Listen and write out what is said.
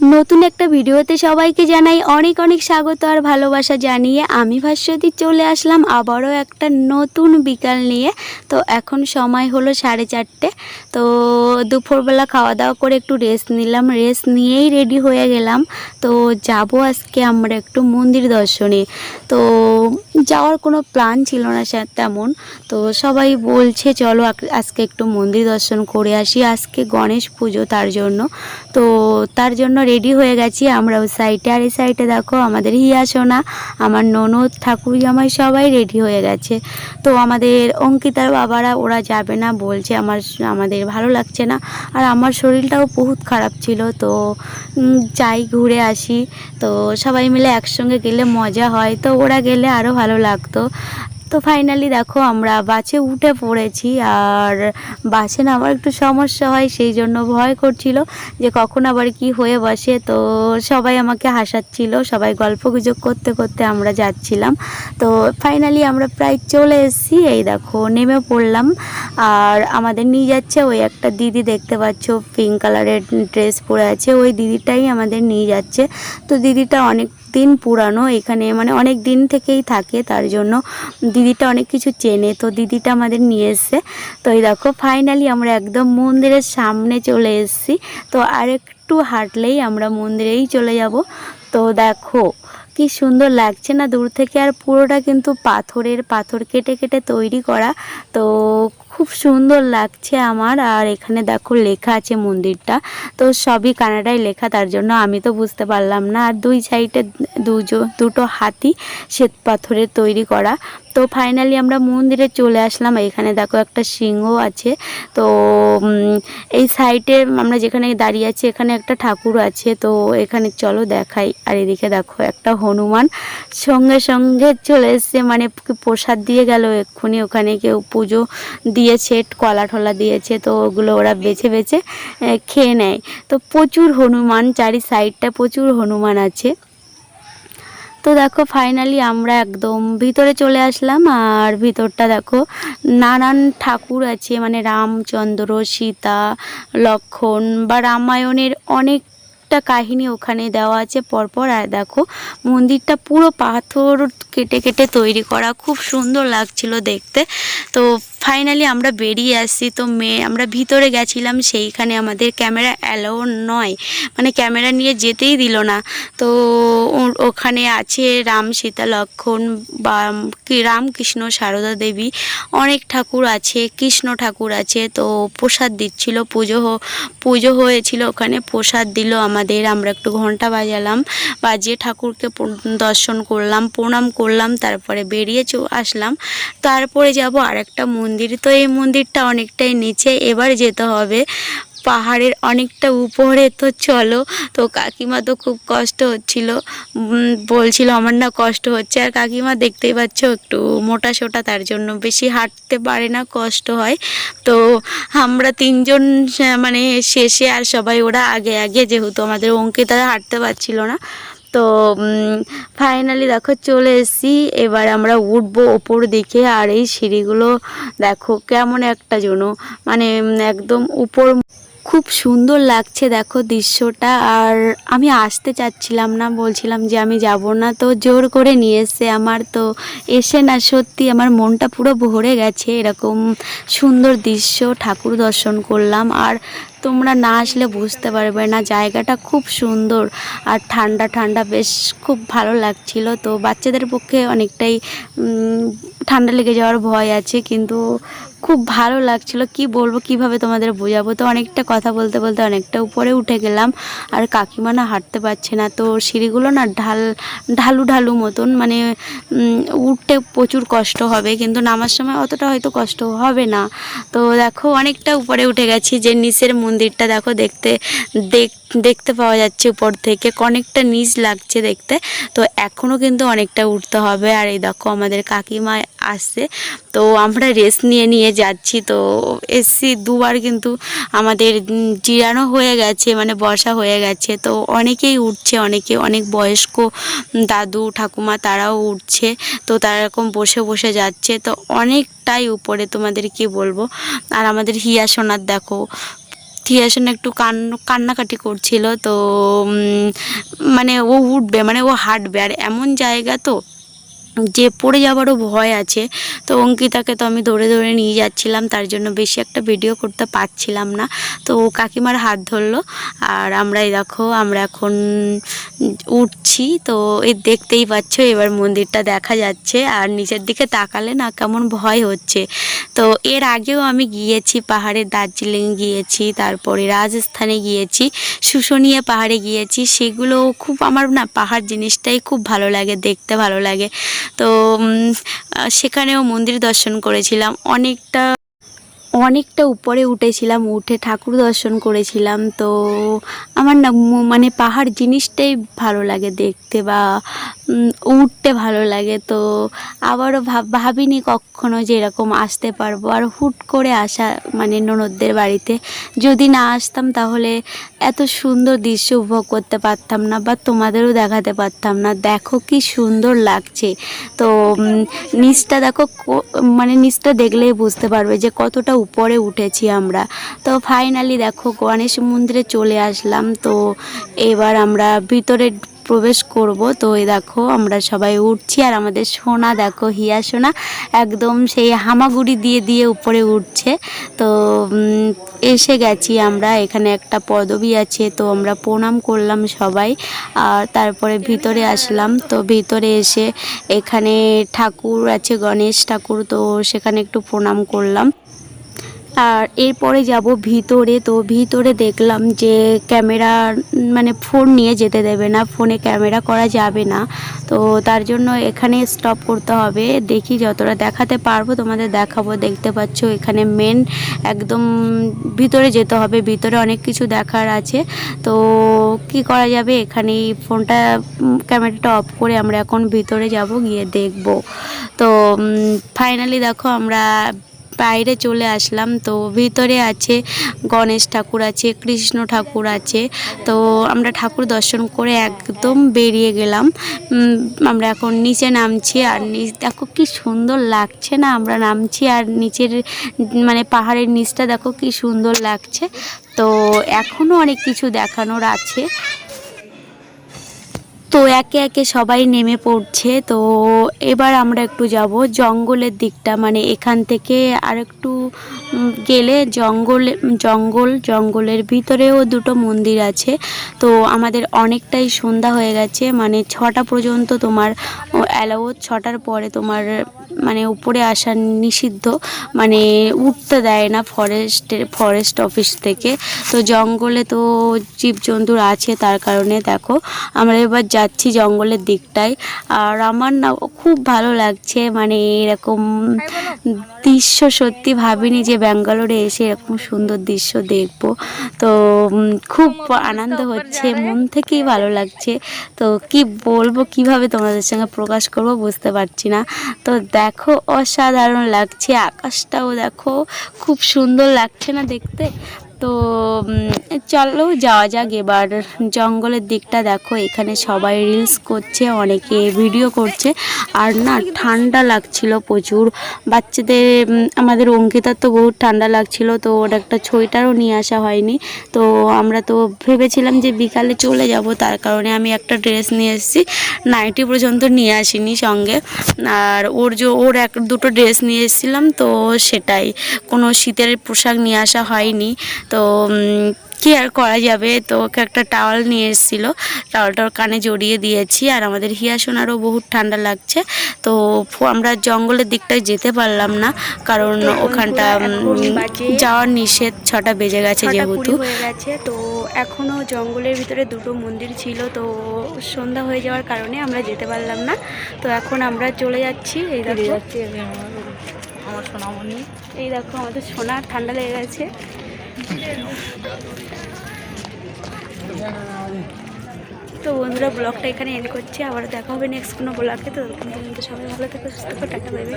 নতুন একটা ভিডিওতে সবাইকে জানাই অনেক অনেক স্বাগত আর ভালোবাসা জানিয়ে আমি ভাস্বতী চলে আসলাম আবারও একটা নতুন বিকাল নিয়ে। তো এখন সময় হলো সাড়ে চারটে। তো দুপুরবেলা খাওয়া দাওয়া করে একটু রেস্ট নিলাম। রেস্ট নিয়েই রেডি হয়ে গেলাম। তো যাব আজকে আমরা একটু মন্দির দর্শনে। তো যাওয়ার কোনো প্ল্যান ছিল না তেমন। তো সবাই বলছে, চলো আজকে একটু মন্দির দর্শন করে আসি। আজকে গণেশ পুজো তার জন্য। তো তার জন্য রেডি হয়ে গেছি। আমরা ওই সাইডে আর এই সাইডে দেখো আমাদের হিয়া, সোনা, আমার ননদ, ঠাকুর, জামাই সবাই রেডি হয়ে গেছে। তো আমাদের অঙ্কিতার বাবারা, ওরা যাবে না বলছে, আমার আমাদের ভালো লাগছে না। আর আমার শরীরটাও বহুত খারাপ ছিল, তো যাই ঘুরে আসি। তো সবাই মিলে একসঙ্গে গেলে মজা হয়, তো ওরা গেলে আরও ভালো লাগতো। তো ফাইনালি দেখো আমরা বাসে উঠে পড়েছি আর বাসে না একটু সমস্যা হয়, সেই জন্য ভয় করছিল যে কখন আবার কি হয়ে বসে। তো সবাই আমাকে হাসাচ্ছিল, সবাই গল্প গুজব করতে করতে আমরা যাচ্ছিলাম। তো ফাইনালি আমরা প্রায় চলে এসেছি, এই দেখো নেমে পড়লাম। আর আমাদের নিয়ে যাচ্ছে ওই একটা দিদি, দেখতে পাচ্ছ পিঙ্ক কালারের ড্রেস পরে আছে, ওই দিদিটাই আমাদের নিয়ে যাচ্ছে। তো দিদিটা অনেক দিন পুরানো, এখানে মানে অনেক দিন থেকেই থাকে, তার জন্য দিদিটা অনেক কিছু চেনে, তো দিদিটা আমাদের নিয়ে এসছে। তো এই দেখো ফাইনালি আমরা একদম মন্দিরের সামনে চলে এসেছি। তো আর একটু হাঁটলেই আমরা মন্দিরেই চলে যাব। তো দেখো, কি সুন্দর লাগছে না, দূর থেকে আর পুরোটা কিন্তু পাথরের, পাথর কেটে কেটে তৈরি করা। তো খুব সুন্দর লাগছে আমার। আর এখানে দেখো লেখা আছে মন্দিরটা। তো সবই কানাডায় লেখা, তার জন্য আমি তো বুঝতে পারলাম না। আর দুই সাইডে দুজো দুটো হাতি শ্বেত পাথরের তৈরি করা। তো ফাইনালি আমরা মন্দিরে চলে আসলাম। এখানে দেখো একটা সিংহ আছে। তো এই সাইডে আমরা যেখানে দাঁড়িয়ে আছি, এখানে একটা ঠাকুর আছে। তো এখানে চলো দেখাই। আর এদিকে দেখো একটা হনুমান সঙ্গে সঙ্গে চলে এসছে। মানে প্রসাদ দিয়ে গেল এক্ষুনি। ওখানে কেউ পুজো দিয়েছে, কলা ঠলা দিয়েছে, তো ওগুলো ওরা বেছে বেছে খেয়ে নেয়। তো প্রচুর হনুমান, চারি সাইডটা প্রচুর হনুমান আছে। তো দেখো ফাইনালি আমরা একদম ভিতরে চলে আসলাম, আর ভিতরটা দেখো, নানান ঠাকুর আছে মানে রামচন্দ্র, সীতা, লক্ষণ বা রামায়ণের অনেকটা কাহিনী ওখানে দেওয়া আছে। পরপর, আর দেখো, মন্দিরটা পুরো পাথর কেটে কেটে তৈরি করা, খুব সুন্দর লাগছিল দেখতে। তো ফাইনালি আমরা বেরিয়ে আসছি। তো মেয়ে আমরা ভিতরে গেছিলাম, সেইখানে আমাদের ক্যামেরা অ্যালাউ নয়। মানে ক্যামেরা নিয়ে যেতেই দিল না। তো ওখানে আছে রাম সীতা লক্ষণ বা রামকৃষ্ণ সারদা দেবী। অনেক ঠাকুর আছে, কৃষ্ণ ঠাকুর আছে। তো প্রসাদ দিচ্ছিল, পুজো পুজো হয়েছিল, ওখানে প্রসাদ দিল আমাদের। আমরা একটু ঘণ্টা বাজালাম, বাজিয়ে ঠাকুরকে দর্শন করলাম, প্রণাম করলাম, তারপরে বেরিয়ে আসলাম। তারপরে যাব আরেকটা মন্দির তো এই মন্দিরটা অনেকটাই নিচে এবার যেতে হবে। পাহাড়ের অনেকটা উপরে তো চলো। তো কাকিমা তো খুব কষ্ট হচ্ছিল। বলছিল আমার না কষ্ট হচ্ছে। আর কাকিমা দেখতেই পাচ্ছ একটু মোটা সোটা, তার জন্য বেশি হাঁটতে পারে না, কষ্ট হয়। তো আমরা তিনজন মানে শেষে আর সবাই ওরা আগে আগে, যেহেতু আমাদের অঙ্কিতারা হাঁটতে পারছিল না। তো ফাইনালি দেখো চলে এসেছি। এবার আমরা উঠবো ওপর দিকে আর এই সিঁড়িগুলো দেখো কেমন একটা জন্য মানে একদম উপর খুব সুন্দর লাগছে দেখো দৃশ্যটা। আর আমি আসতে চাচ্ছিলাম না, বলছিলাম যে আমি যাব না। তো জোর করে নিয়ে এসছে আমার। তো এসে না সত্যি আমার মনটা পুরো ভরে গেছে। এরকম সুন্দর দৃশ্য, ঠাকুর দর্শন করলাম। আর তোমরা না আসলে বুঝতে পারবে না, জায়গাটা খুব সুন্দর আর ঠান্ডা ঠান্ডা বেশ খুব ভালো লাগছিল। তো বাচ্চাদের পক্ষে অনেকটাই ঠান্ডা লেগে যাওয়ার ভয় আছে, কিন্তু খুব ভালো লাগছিল। কি বলব, কীভাবে তোমাদের বোঝাবো? তো অনেকটা কথা বলতে বলতে অনেকটা উপরে উঠে গেলাম আর কাকিমা না হাঁটতে পারছে না। তো সিঁড়িগুলো না ঢাল, ঢালু ঢালু মতন মানে উঠতে প্রচুর কষ্ট হবে, কিন্তু নামার সময় অতটা হয়তো কষ্ট হবে না। তো দেখো, অনেকটা উপরে উঠে গেছি, যে নিচের মন্দিরটা দেখো দেখতে, দেখ, দেখতে পাওয়া যাচ্ছে উপর থেকে। অনেকটা নিচ লাগছে দেখতে। তো এখনও কিন্তু অনেকটা উঠতে হবে। আর এই দেখো আমাদের কাকিমা আসছে। তো আমরা রেস্ট নিয়ে নিয়ে যাচ্ছি। তো এসছি দুবার কিন্তু আমাদের জিরানো হয়ে গেছে মানে বসা হয়ে গেছে। তো অনেকেই উঠছে, অনেকে অনেক বয়স্ক দাদু, ঠাকুমা তারাও উঠছে। তো তারা এরকম বসে বসে যাচ্ছে। তো অনেকটাই উপরে তোমাদের কি বলব? আর আমাদের হিয়া সোনার দেখো থিয়াসন একটু কান, কান্নাকাটি করছিল, তো মানে ও উঠবে মানে ও হাঁটবে, আর এমন জায়গা তো যে পড়ে যাওয়ারও ভয় আছে, তো অঙ্কিতাকে তো আমি ধরে ধরে নিয়ে যাচ্ছিলাম, তার জন্য বেশি একটা ভিডিও করতে পারছিলাম না। তো ও কাকিমার হাত ধরলো, আর আমরা এই দেখো, আমরা এখন উঠছি, তো এই দেখতেই পাচ্ছ, এবার মন্দিরটা দেখা যাচ্ছে, আর নিচের দিকে তাকালে না কেমন ভয় হচ্ছে। তো এর আগেও আমি গিয়েছি, পাহাড়ে দার্জিলিং গিয়েছি, তারপরে রাজস্থানে গিয়েছি, শুশুনিয়া পাহাড়ে গিয়েছি, সেগুলো খুব আমার না পাহাড় জিনিসটাই খুব ভালো লাগে, দেখতে ভালো লাগে। তো সেখানেও মন্দির দর্শন করেছিলাম। অনেকটা অনেকটা উপরে উঠেছিলাম, উঠে ঠাকুর দর্শন করেছিলাম। তো, আমার না মানে পাহাড় জিনিসটাই ভালো লাগে দেখতে বা উঠতে ভালো লাগে। তো আবারও ভাব, ভাবিনি কখনো যে এরকম আসতে পারব। আর হুট করে আসা মানে ননদদের বাড়িতে। যদি না আসতাম তাহলে এত সুন্দর দৃশ্য উপভোগ করতে পারতাম না বা তোমাদেরও দেখাতে পারতাম না। দেখো কি সুন্দর লাগছে। তো নিচটা দেখো মানে নিচটা দেখলেই বুঝতে পারবে যে কতটা উপরে উঠেছি আমরা। তো ফাইনালি দেখো গণেশ মন্দিরে চলে আসলাম। তো এবার আমরা ভিতরে প্রবেশ করব। তো এই দেখো, আমরা সবাই উঠছি আর আমাদের সোনা, দেখো, হিয়া সোনা একদম সেই হামাগুড়ি দিয়ে দিয়ে উপরে উঠছে। তো এসে গেছি আমরা, এখানে একটা পদবী আছে, তো আমরা প্রণাম করলাম সবাই। আর তারপরে ভিতরে আসলাম, তো ভিতরে এসে এখানে ঠাকুর আছে, গণেশ ঠাকুর, তো সেখানে একটু প্রণাম করলাম। আর এরপরে যাব ভিতরে, তো ভিতরে দেখলাম যে ক্যামেরা মানে ফোন নিয়ে যেতে দেবে না, ফোনে ক্যামেরা করা যাবে না। তো তার জন্য এখানে স্টপ করতে হবে। দেখি যতটা দেখাতে পারব তোমাদের দেখাবো। দেখতে পাচ্ছ এখানে মেন একদম ভিতরে যেতে হবে। ভিতরে অনেক কিছু দেখার আছে। তো কি করা যাবে? এখানে ফোনটা ক্যামেরাটা অফ করে আমরা এখন ভিতরে যাব, গিয়ে দেখব। তো ফাইনালি দেখো আমরা বাইরে চলে আসলাম। তো ভিতরে আছে গণেশ ঠাকুর আছে, কৃষ্ণ ঠাকুর আছে। তো আমরা ঠাকুর দর্শন করে একদম বেরিয়ে গেলাম। আমরা এখন নিচে নামছি আর নিচ দেখো কি সুন্দর লাগছে না আমরা নামছি আর নিচের মানে পাহাড়ের নিচটা দেখো কি সুন্দর লাগছে। তো এখনও অনেক কিছু দেখানোর আছে। একে একে সবাই নেমে পড়ছে, তো এবার আমরা একটু যাব জঙ্গলের দিকটা। মানে এখান থেকে আর একটু গেলে জঙ্গলে, জঙ্গল, জঙ্গলের ভিতরেও দুটো মন্দির আছে। তো আমাদের অনেকটাই সন্ধ্যা হয়ে গেছে মানে ছটা পর্যন্ত তোমার অ্যালাউ ছটার পরে তোমার মানে উপরে আসা নিষিদ্ধ। মানে উঠতে দেয় না ফরেস্টের ফরেস্ট অফিস থেকে। তো জঙ্গলে তো জীবজন্তুর আছে তার কারণে, দেখো। আমরা এবার যাচ্ছি জঙ্গলের দিকটায়। আর আমার না খুব ভালো লাগছে মানে এরকম দৃশ্য সত্যি ভাবিনি যে ব্যাঙ্গালোরে এসে এরকম সুন্দর দৃশ্য দেখব। তো খুব আনন্দ হচ্ছে, মন থেকেই ভালো লাগছে। তো কি বলব, কীভাবে তোমাদের সঙ্গে প্রকাশ করব বুঝতে পারছি না। তো দেখো, অসাধারণ লাগছে, আকাশটাও দেখো, খুব সুন্দর লাগছে না দেখতে। তো চলো যাওয়া যাক এবার। জঙ্গলের দিকটা দেখো, এখানে সবাই রিলস করছে, অনেকে ভিডিও করছে। আর না, ঠান্ডা লাগছিল প্রচুর। বাচ্চাদের আমাদের অঙ্কিতার তো বহুত ঠান্ডা লাগছিল, তো ওর একটা সোয়েটারও নিয়ে আসা হয়নি। তো আমরা তো ভেবেছিলাম যে বিকালে চলে যাব, তার কারণে আমি একটা ড্রেস নিয়ে এসেছি। নাইটি পর্যন্ত নিয়ে আসিনি সঙ্গে। আর ওর যে, ওর এক, দুটো ড্রেস নিয়ে এসেছিলাম, তো সেটাই। কোনো শীতের পোশাক নিয়ে আসা হয়নি। তো কি আর করা যাবে? তো ওকে একটা টাওয়াল নিয়ে এসেছিল। টাওয়ালটা ওর কানে জড়িয়ে দিয়েছি আর আমাদের হিয়া সোনারও বহুত ঠান্ডা লাগছে। তো আমরা জঙ্গলের দিকটায় যেতে পারলাম না কারণ ওখানটা যাওয়ার নিষেধ ছটা বেজে গেছে যেহেতু। হয়ে গেছে। তো এখনও জঙ্গলের ভিতরে দুটো মন্দির ছিল। তো সন্ধ্যা হয়ে যাওয়ার কারণে আমরা যেতে পারলাম না। তো এখন আমরা চলে যাচ্ছি। এই দেখো। আমার সোনামণি। এই দেখো আমাদের সোনার ঠান্ডা লেগে গেছে। তো বন্ধুরা, ব্লগটা এখানে এন্ড করছি। আবার দেখা হবে নেক্সট কোনো ব্লগে। তো সবাই ভালো থাকে, সুস্থ থেকো টাকা পাবে